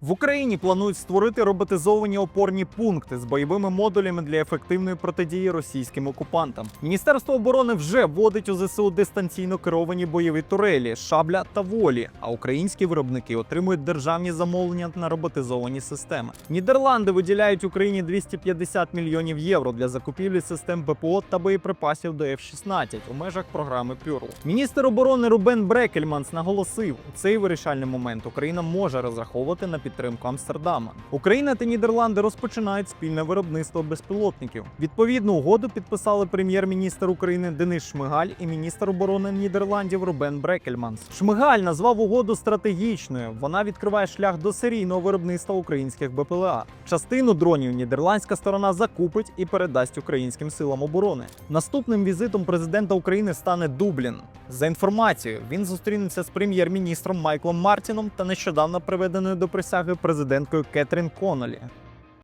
В Україні планують створити роботизовані опорні пункти з бойовими модулями для ефективної протидії російським окупантам. Міністерство оборони вже вводить у ЗСУ дистанційно керовані бойові турелі, шабля та волі. А українські виробники отримують державні замовлення на роботизовані системи. Нідерланди виділяють Україні 250 мільйонів євро для закупівлі систем ППО та боєприпасів до F-16 у межах програми Пюрл. Міністр оборони Рубен Брекельманс наголосив, у цей вирішальний момент Україна може розраховувати на підтримку Амстердама. Україна та Нідерланди розпочинають спільне виробництво безпілотників. Відповідну угоду підписали прем'єр-міністр України Денис Шмигаль і міністр оборони Нідерландів Рубен Брекельманс. Шмигаль назвав угоду стратегічною. Вона відкриває шлях до серійного виробництва українських БПЛА. Частину дронів нідерландська сторона закупить і передасть українським силам оборони. Наступним візитом президента України стане Дублін. За інформацією, він зустрінеться з прем'єр-міністром Майклом Мартіном та нещодавно приведеною до присяги президенткою Кетрін Конолі.